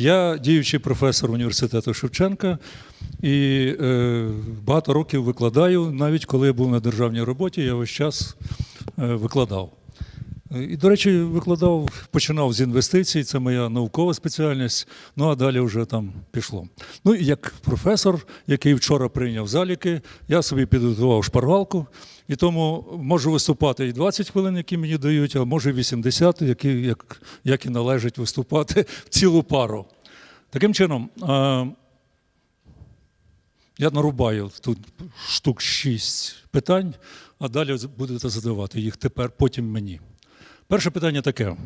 Я діючий професор університету Шевченка і е, багато років викладаю, навіть коли я був на державній роботі, я весь час е, викладав. І, до речі, викладав, починав з інвестицій, це моя наукова спеціальність, ну а далі вже там пішло. Ну і як професор, який вчора прийняв заліки, я собі підготував шпаргалку, і тому можу виступати і 20 хвилин, які мені дають, а може і 80, які, як, як і належить виступати в цілу пару. Таким чином, я нарубаю тут штук 6 питань, а далі будете задавати їх тепер, потім мені. Перше питання таке: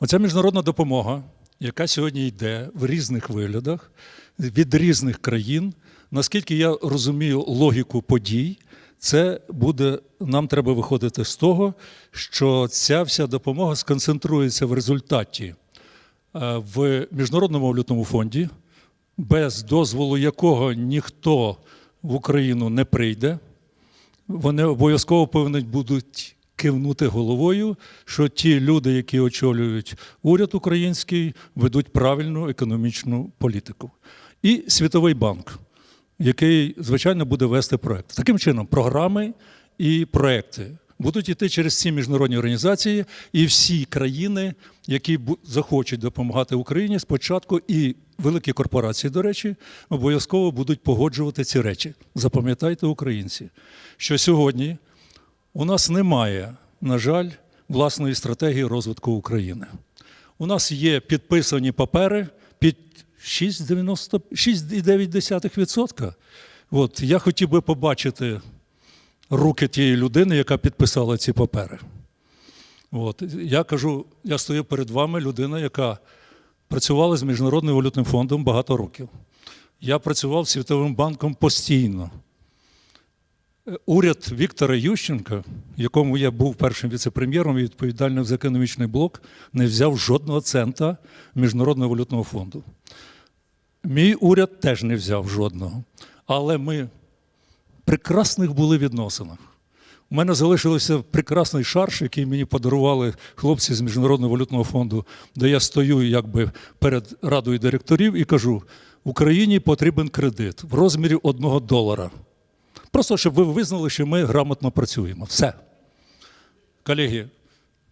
оця міжнародна допомога, яка сьогодні йде в різних виглядах від різних країн, наскільки я розумію логіку подій, це буде, нам треба виходити з того, що ця вся допомога сконцентрується в результаті е, в Міжнародному валютному фонді, без дозволу якого ніхто в Україну не прийде. Вони обов'язково повинні будуть кивнути головою, що ті люди, які очолюють уряд український, ведуть правильну економічну політику. І Світовий банк, який, звичайно, буде вести проект. Таким чином, програми і проекти будуть йти через ці міжнародні організації, і всі країни, які захочуть допомагати Україні, спочатку і великі корпорації, до речі, обов'язково будуть погоджувати ці речі. Запам'ятайте, українці, що сьогодні у нас немає, на жаль, власної стратегії розвитку України. У нас є підписані папери під 6,90 6,9%. От я хотів би побачити руки тієї людини, яка підписала ці папери. От. Я кажу, я стою перед вами, людина, яка працювала з Міжнародним валютним фондом багато років. Я працював з Світовим банком постійно. Е, Уряд Віктора Ющенка, якому я був першим віце-прем'єром і відповідальним за економічний блок, не взяв жодного цента Міжнародного валютного фонду. Мій уряд теж не взяв жодного. Але ми в прекрасних були відносинах. У мене залишився прекрасний шарш, який мені подарували хлопці з Міжнародного валютного фонду, де я стою якби перед радою директорів і кажу: Україні потрібен кредит в розмірі одного долара. Просто щоб ви визнали, що ми грамотно працюємо. Все. Колеги,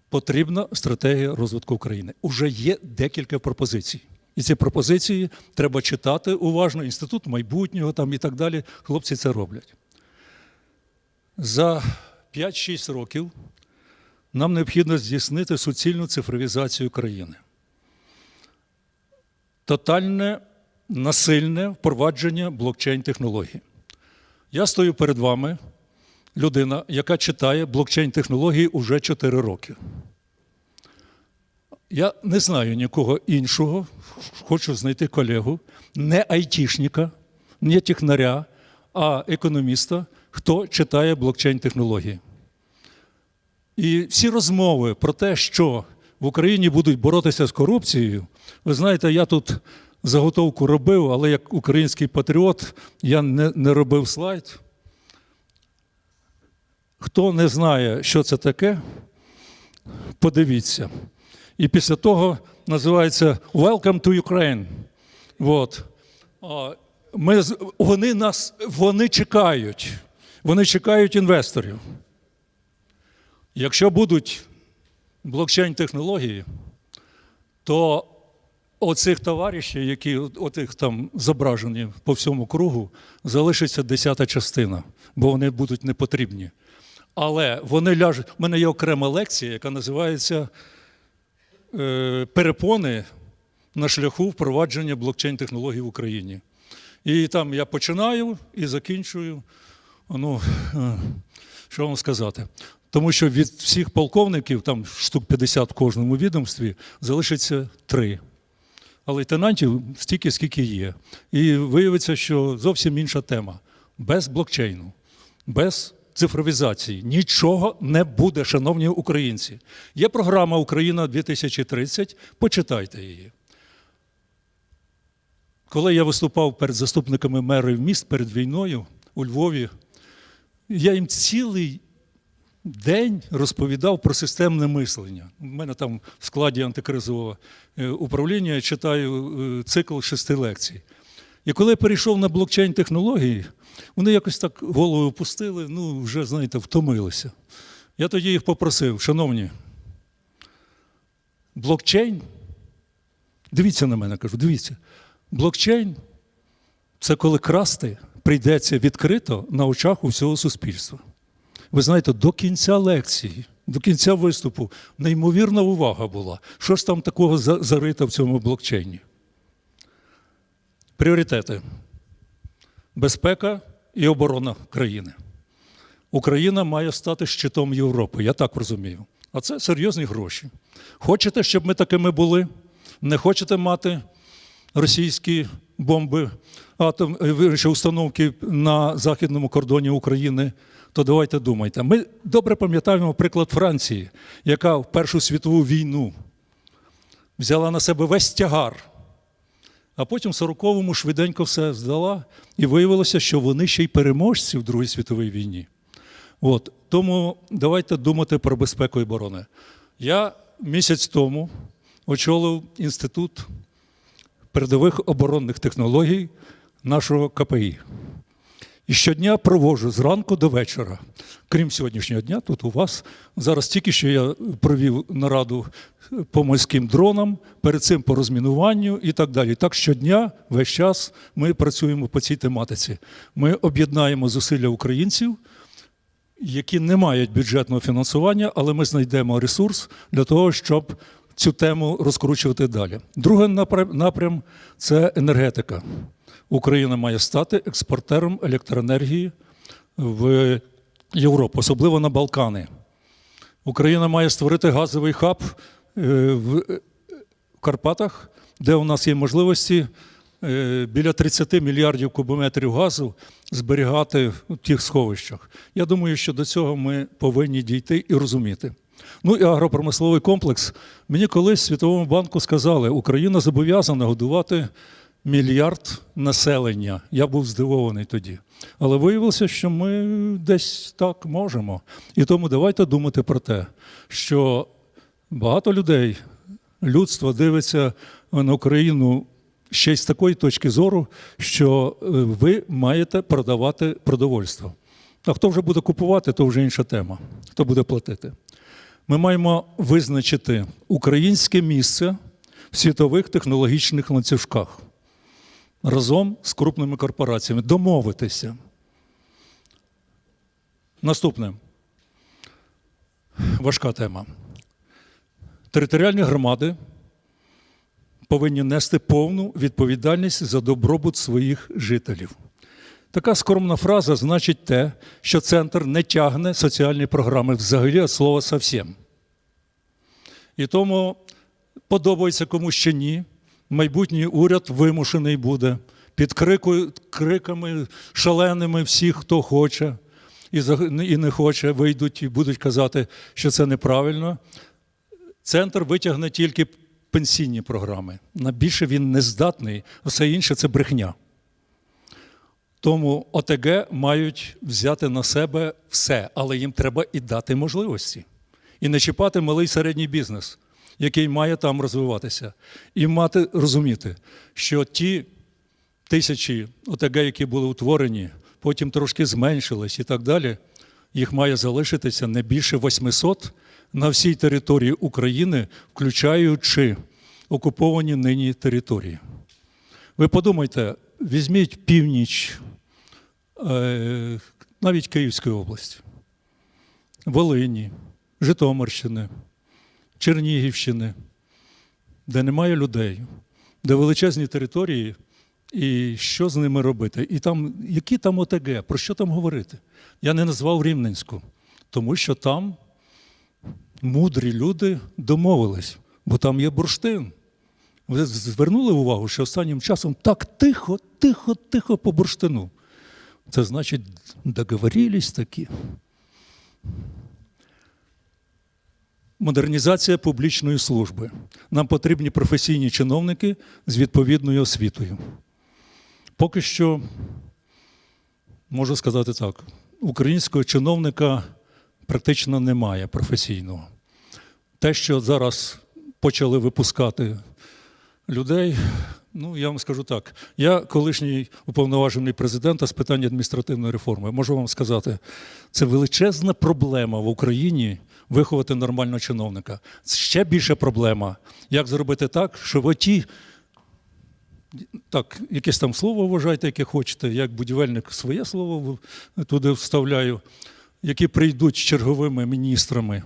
потрібна стратегія розвитку України. Уже є декілька пропозицій. І ці пропозиції треба читати уважно, інститут майбутнього там і так далі. Хлопці це роблять. За 5-6 років нам необхідно здійснити суцільну цифровізацію країни. Тотальне насильне впровадження блокчейн-технологій. Я стою перед вами, людина, яка читає блокчейн-технології уже 4 роки. Я не знаю нікого іншого, хочу знайти колегу, не айтішника, не технаря, а економіста, хто читає блокчейн-технології. І всі розмови про те, що в Україні будуть боротися з корупцією, ви знаєте, я тут заготовку робив, але як український патріот я не, не робив слайд. Хто не знає, що це таке, подивіться. І після того називається Welcome to Ukraine. От. Ми, вони нас вони чекають. Вони чекають інвесторів. Якщо будуть блокчейн-технології, то оцих товаришів, які отих там зображені по всьому кругу, залишиться десята частина, бо вони будуть непотрібні. Але вони ляжуть. У мене є окрема лекція, яка називається е, Перепони на шляху впровадження блокчейн-технологій в Україні. І там я починаю і закінчую. Ну, е, що вам сказати? Тому що від всіх полковників, там штук 50 в кожному відомстві, залишиться три. А лейтенантів стільки, скільки є. І виявиться, що зовсім інша тема. Без блокчейну, без цифровізації нічого не буде, шановні українці. Є програма Україна 2030, почитайте її. Коли я виступав перед заступниками мерів міст перед війною у Львові, я їм цілий день розповідав про системне мислення. У мене там в складі антикризового е, управління я читаю е, цикл шести лекцій. І коли я перейшов на блокчейн технології, вони якось так голову опустили, ну вже, знаєте, втомилися. Я тоді їх попросив, шановні, блокчейн, дивіться на мене, кажу, дивіться, блокчейн це коли красти прийдеться відкрито на очах у всього суспільства. Ви знаєте, до кінця лекції, до кінця виступу неймовірна увага була. Що ж там такого зарито в цьому блокчейні? Пріоритети: безпека і оборона країни. Україна має стати щитом Європи, я так розумію. А це серйозні гроші. Хочете, щоб ми такими були? Не хочете мати російські бомби, атом, установки на західному кордоні України, то давайте думайте. Ми добре пам'ятаємо приклад Франції, яка в Першу світову війну взяла на себе весь тягар, а потім в 40-му швиденько все здала, і виявилося, що вони ще й переможці в Другій світовій війні. От, тому давайте думати про безпеку і оборону. Я місяць тому очолив інститут передових оборонних технологій нашого КПІ. І щодня проводжу зранку до вечора. Крім сьогоднішнього дня, тут у вас. Зараз тільки що я провів нараду по морським дронам, перед цим по розмінуванню і так далі. Так щодня, весь час ми працюємо по цій тематиці. Ми об'єднаємо зусилля українців, які не мають бюджетного фінансування, але ми знайдемо ресурс для того, щоб цю тему розкручувати далі. Другий напрям це енергетика. Україна має стати експортером електроенергії в Європу, особливо на Балкани. Україна має створити газовий хаб е, в Карпатах, де у нас є можливості е, біля 30 мільярдів кубометрів газу зберігати в тих сховищах. Я думаю, що до цього ми повинні дійти і розуміти. Ну і агропромисловий комплекс. Мені колись в Світовому банку сказали, Україна зобов'язана годувати мільярд населення. Я був здивований тоді. Але виявилося, що ми десь так можемо. І тому давайте думати про те, що багато людей, людство дивиться на Україну ще й з такої точки зору, що е, ви маєте продавати продовольство. А хто вже буде купувати, то вже інша тема. Хто буде платити? Ми маємо визначити українське місце в світових технологічних ланцюжках разом з крупними корпораціями, домовитися. Наступне важка тема. Територіальні громади повинні нести повну відповідальність за добробут своїх жителів. Така скромна фраза значить те, що центр не тягне соціальні програми взагалі від слова «совсем». І тому подобається комусь чи ні. Майбутній уряд вимушений буде під крику, криками шаленими всіх, хто хоче і, і не хоче, вийдуть і будуть казати, що це неправильно. Центр витягне тільки пенсійні програми. На більше він не здатний, все інше це брехня. Тому ОТГ мають взяти на себе все, але їм треба і дати можливості. І не чіпати малий середній бізнес, який має там розвиватися. І мати розуміти, що ті тисячі ОТГ, які були утворені, потім трошки зменшились і так далі, їх має залишитися не більше 800 на всій території України, включаючи окуповані нині території. Ви подумайте, візьміть північ, е, навіть Київської області, Волині, Житомирщини, Чернігівщини, де немає людей, де величезні території, і що з ними робити? І там, які там ОТГ, про що там говорити? Я не назвав Рівненську, тому що там мудрі люди домовились, бо там є бурштин. Ви звернули увагу, що останнім часом так тихо, тихо, тихо по бурштину. Це значить, договорились такі. Модернізація публічної служби. Нам потрібні професійні чиновники з відповідною освітою. Поки що, можу сказати так, українського чиновника практично немає професійного. Те, що зараз почали випускати людей, ну я вам скажу так. Я колишній уповноважений президента з питань адміністративної реформи. Можу вам сказати, це величезна проблема в Україні виховати нормального чиновника. Ще більша проблема, як зробити так, щоб оті так, якесь там слово вважайте, яке хочете. Як будівельник своє слово туди вставляю, які прийдуть черговими міністрами,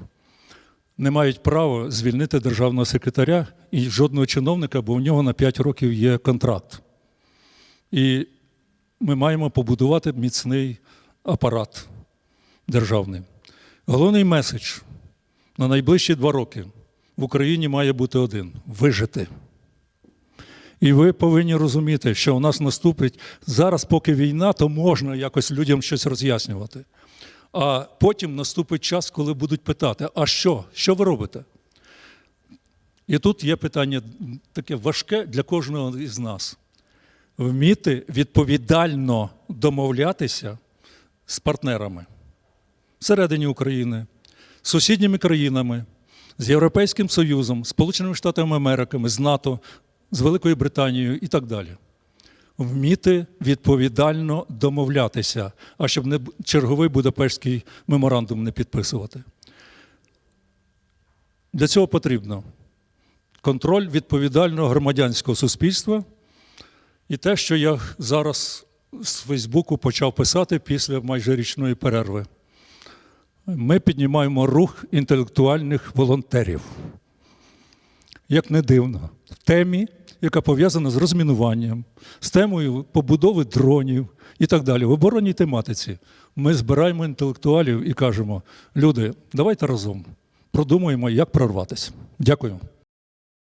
не мають права звільнити державного секретаря і жодного чиновника, бо у нього на 5 років є контракт. І ми маємо побудувати міцний апарат державний. Головний меседж на найближчі два роки в Україні має бути один вижити. І ви повинні розуміти, що у нас наступить зараз, поки війна, то можна якось людям щось роз'яснювати. А потім наступить час, коли будуть питати: а що? Що ви робите? І тут є питання таке важке для кожного із нас. Вміти відповідально домовлятися з партнерами всередині України, з сусідніми країнами, з Європейським Союзом, Сполученими Штатами Америки, з НАТО, з Великою Британією і так далі. Вміти відповідально домовлятися, а щоб не черговий Будапештський меморандум не підписувати. Для цього потрібно контроль відповідального громадянського суспільства і те, що я зараз з Фейсбуку почав писати після майже річної перерви. Ми піднімаємо рух інтелектуальних волонтерів. Як не дивно, в темі, яка пов'язана з розмінуванням, з темою побудови дронів і так далі. В оборонній тематиці ми збираємо інтелектуалів і кажемо: люди, давайте разом продумаємо, як прорватися. Дякую.